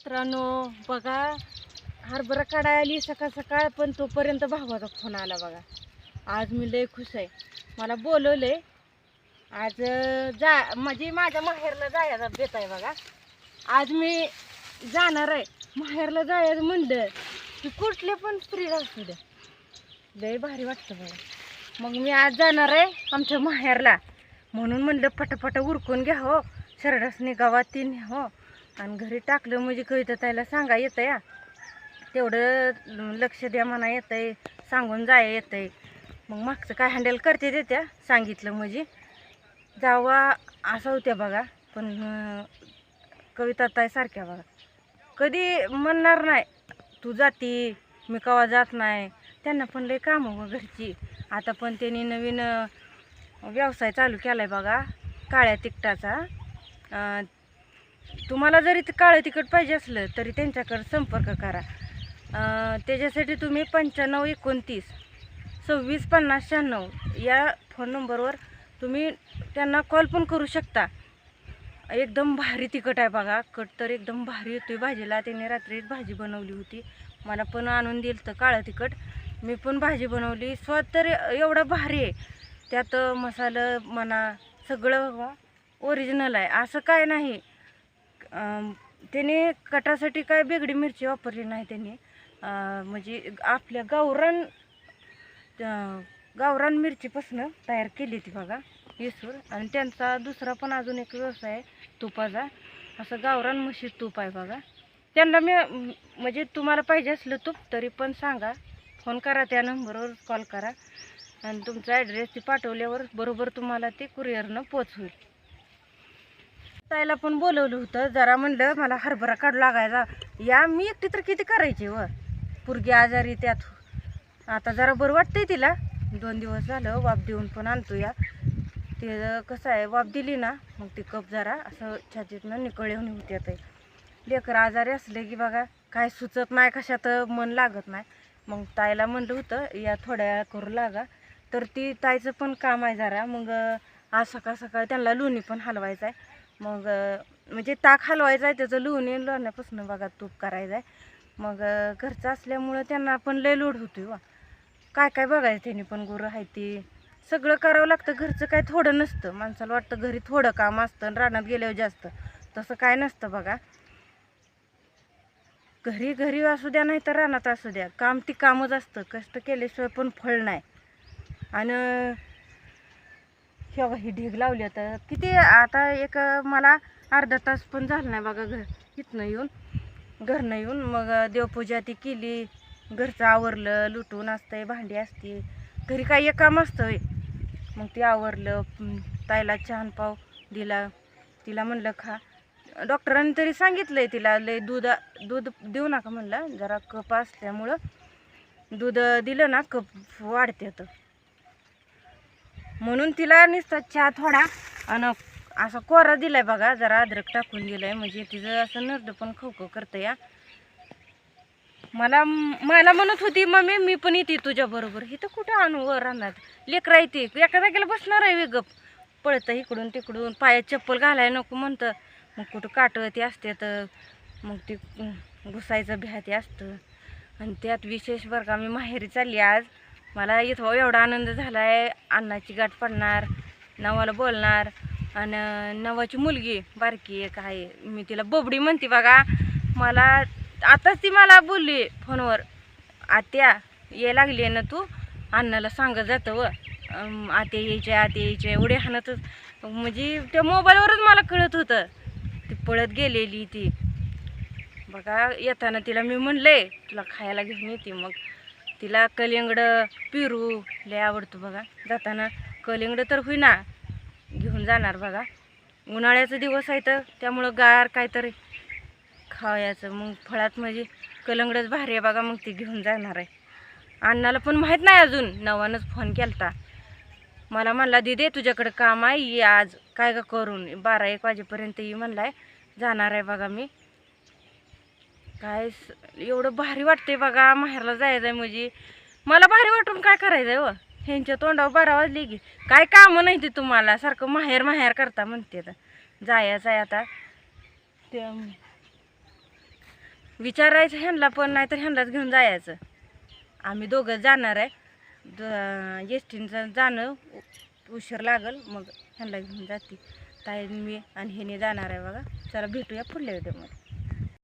मित्रांनो बघा हरभरा काढायली सकाळ सकाळ पण तोपर्यंत भावाचा फोन आला बघा. आज मी लय खुश आहे. मला बोलवले आज जा म्हणजे माझ्या माहेरला जायला बेत आहे बघा. आज मी जाणार आहे. माहेरला जायचं म्हणलं की कुठले पण स्त्री असू द्या. लय भारी वाटतं बघा. मग मी आज जाणार आहे आमच्या माहेरला. म्हणून म्हणलं पटापट उरकून घ्या हो. शरडासनी गावात तीन हो. आणि घरी टाकलं म्हणजे कविता ताईला सांगा येतं या तेवढं लक्ष द्या म्हणा येतं आहे सांगून जाया येतं आहे मग मागचं काय हँडल करते ते त्या सांगितलं म्हणजे. जावा असं होत्या बघा पण कविता ताई सारख्या बघा. कधी म्हणणार नाही तू जाती मी कवा जात नाही. त्यांना पण लई कामं हो घरची. आता पण त्यांनी नवीन व्यवसाय चालू केला आहे बघा काळ्या तिकटाचा तुम्हाला जरी ते काळं तिखट पाहिजे असलं तरी त्यांच्याकडे संपर्क करा. त्याच्यासाठी तुम्ही पंच्याण्णव एकोणतीस सव्वीस पन्नास शहाण्णव या फोन नंबरवर तुम्ही त्यांना कॉल पण करू शकता. एकदम भारी तिखट आहे बघा. कट तर एकदम भारी होती भाजीला त्यांनी रात्रीच भाजी बनवली होती. मला पण आणून दिलं तर काळं तिखट. मी पण भाजी बनवली. स्वाद तर एवढा भारी आहे. त्यात मसालं म्हणा सगळं ओरिजिनल आहे. असं काय नाही. त्याने कटासाठी काय बेगडी मिरची वापरली नाही त्यांनी. म्हणजे आपल्या गावरान गावरान मिरचीपासून तयार केली ती बघा येसूर आणि त्यांचा दुसरा पण अजून एक व्यवसाय आहे तुपाचा. असं गावरान म्हशी तूप आहे बघा. त्यांना मी म्हणजे तुम्हाला पाहिजे असलं तूप तरी पण सांगा. फोन करा त्या नंबरवर कॉल करा. आणि तुमचा ॲड्रेस ते पाठवल्यावर बरोबर तुम्हाला ते कुरिअरनं पोच होईल ताईला पण बोलवलं होतं जरा म्हणलं मला हरभरा काढू लागायचा. या मी एकटी तर किती करायची व? पुरगी आजारी त्यात. आता जरा बरं वाटतंय तिला. दोन दिवस झालं वाफ देऊन पण आणतो या. ते कसं आहे वाफ दिली ना मग ती कप जरा असं छातीतनं निकळे होऊन होते आता. लेकर आजारी असले की बघा काय सुचत नाही कशात मन लागत नाही. मग ताईला म्हणलं होतं या थोड्या वेळा करू लागा. तर ती ताईचं पण काम आहे जरा. मग आज सकाळ सकाळ त्यांना लोणी पण हलवायचं आहे. मग म्हणजे ताक हलवायचं आहे त्याचं लोणी लोण्यापासून बघा तूप करायचं आहे. मग घरचं असल्यामुळं त्यांना पण लय लोड होतोय वा काय काय बघायचं त्यांनी पण गुरं आहे ती. सगळं करावं लागतं घरचं काय थोडं नसतं. माणसाला वाटतं घरी थोडं काम असतं आणि रानात गेल्यावर जास्त. तसं काय नसतं बघा. घरी घरी असू द्या नाही तर रानात असू द्या. काम ती कामच असतं. कष्ट केल्याशिवाय पण फळ नाही. आणि हे बघा ही ढीग लावली आता? किती आता एक मला अर्धा तास पण झाला नाही बघा घर. इथनं येऊन घरनं येऊन मग देवपूजा ती केली. घरचं आवरलं लुटून असतंय भांडी असते. घरी काही एक काम असतं मग ते आवरलं ताईला छान पाव दिला. तिला म्हणलं खा. डॉक्टरांनी तरी सांगितलंय तिला लय दूध दूध देऊ नका म्हणलं. जरा कप असल्यामुळं दूध दिलं ना कप वाढते तर म्हणून तिला नुसता चहा थोडा आणि असा कोरा दिलाय बघा जरा अद्रक टाकून दिलाय. म्हणजे तिचं असं नर्द पण खवखव करतं या मला मला म्हणत होती मम्मी मी पण येते तुझ्या बरोबर. इथं कुठं आणू वर राहणार लेकरा येते एका जागेला बसणार आहे वेगप पळतं इकडून तिकडून. पायात चप्पल घालायला नको म्हणतं. मग कुठं काटं ते असते तर मग ते घुसायचं भ्या असतं. आणि त्यात विशेष बरं का मी माहेरी चालली आज. मला इथं हो एवढा आनंद झाला आहे अन्नाची गाठ पडणार नवाला बोलणार आणि नवाची मुलगी बारकी एक आहे. मी तिला बोबडी म्हणते बघा. मला आताच ती मला बोलली फोनवर आत्या ये लागली आहे ना तू? अण्णाला सांगत जातं व. आत्या यायच्या आत्या यायच्या एवढे हाणतच म्हणजे त्या मोबाईलवरच मला कळत होतं. ती पळत गेलेली ती. बघा येताना तिला मी म्हणले तुला खायला घेऊन येते मग. तिला कलिंगडं पिरू लय आवडतो बघा. जाताना कलिंगडं तर होईना घेऊन जाणार बघा. उन्हाळ्याचा दिवस आहे तर त्यामुळं गार काहीतरी खावायचं. मग फळात म्हणजे कलंगडच भारी आहे बघा मग ती घेऊन जाणार आहे. अण्णाला पण माहीत नाही अजून. नवानच फोन केलता. मला म्हणला दिदे तुझ्याकडे काम आहे ये आज. काय का करून? बारा एक वाजेपर्यंत ये म्हणलाय. जाणार आहे बघा मी. काय स- एवढं भारी वाटतंय बघा माहेरला जायचं आहे म्हणजे मला भारी वाटून काय करायचं आहे हो? व ह्यांच्या तोंडावर बारा वाजले की. काय कामं नाही ते तुम्हाला सारखं माहेर माहेर करता म्हणते तर. जायचं आहे आता. ते विचारायचं ह्यांना पण नाही तर ह्यांनाच घेऊन जायचं. आम्ही दोघं जाणार आहे. एस टीनचं जाणं उशीर लागल मग ह्यांना घेऊन जाते. ताई मी आणि ह्याने जाणार आहे बघा. चला भेटूया पुढल्या व्हिडिओमध्ये.